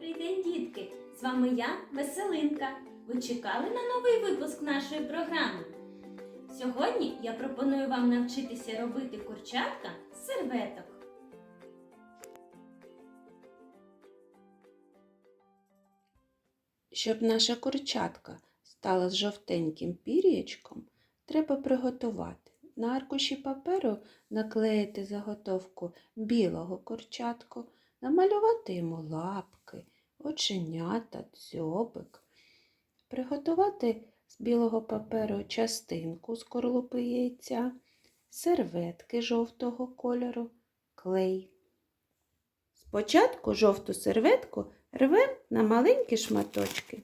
Добрий день, дітки! З вами я, Веселинка. Ви чекали на новий випуск нашої програми? Сьогодні я пропоную вам навчитися робити курчатка з серветок. Щоб наша курчатка стала з жовтеньким пір'ячком, треба приготувати на аркуші паперу наклеїти заготовку білого курчатку, намалювати йому лапки, оченята, дзьобик, приготувати з білого паперу частинку з корлупи яйця, серветки жовтого кольору, клей. Спочатку жовту серветку рвемо на маленькі шматочки.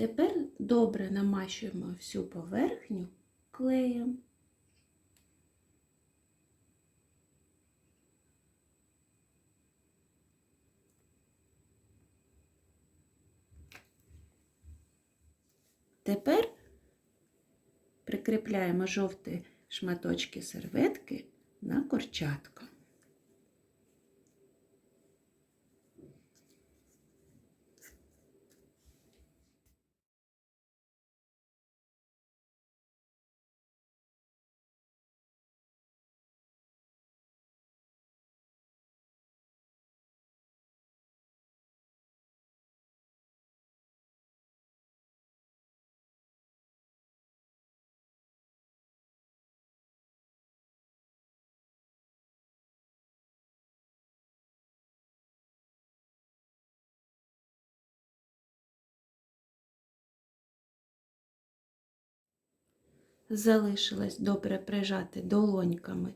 Тепер добре намащуємо всю поверхню клеєм. Тепер прикріпляємо жовті шматочки серветки на корчатку. Залишилось добре прижати долоньками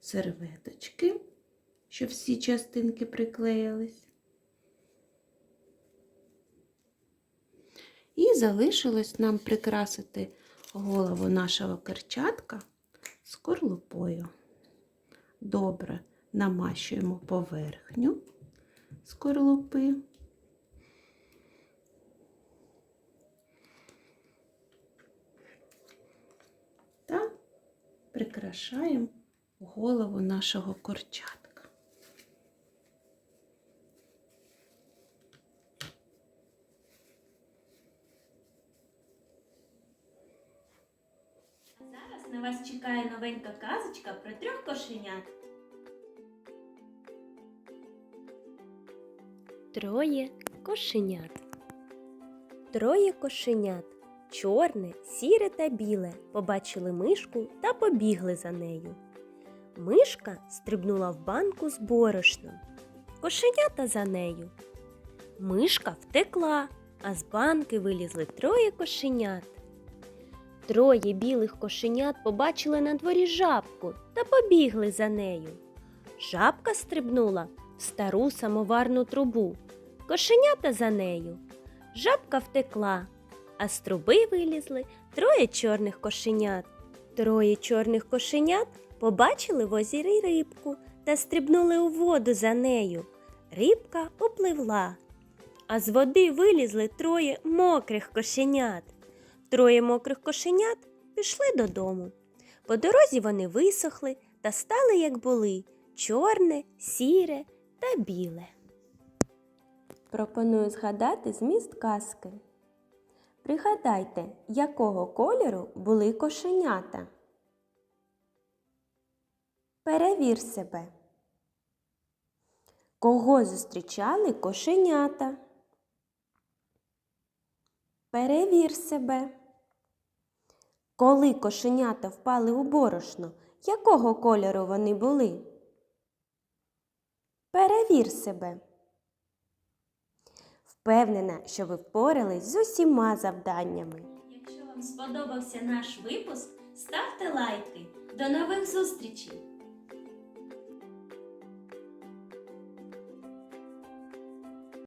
серветочки, щоб всі частинки приклеїлись. І залишилось нам прикрасити голову нашого перчатка скорлупою. Добре намащуємо поверхню скорлупи. та прикрашаємо голову нашого курчатка. А зараз на вас чекає новенька казочка про трьох кошенят. Троє кошенят. Троє кошенят, чорне, сіре та біле, побачили мишку та побігли за нею. Мишка стрибнула в банку з борошном. Кошенята за нею. Мишка втекла, а з банки вилізли троє кошенят. Троє білих кошенят побачили на дворі жабку та побігли за нею. Жабка стрибнула в стару самоварну трубу. Кошенята за нею. Жабка втекла, а з труби вилізли троє чорних кошенят. Троє чорних кошенят побачили в озері рибку та стрибнули у воду за нею. Рибка попливла, а з води вилізли троє мокрих кошенят. Троє мокрих кошенят пішли додому. По дорозі вони висохли та стали, як були, чорне, сіре та біле. Пропоную згадати зміст казки. Пригадайте, якого кольору були кошенята. Перевір себе. Кого зустрічали кошенята? Перевір себе. Коли кошенята впали у борошно, якого кольору вони були? Перевір себе. Впевнена, що ви впорались з усіма завданнями. Якщо вам сподобався наш випуск, ставте лайки. До нових зустрічей!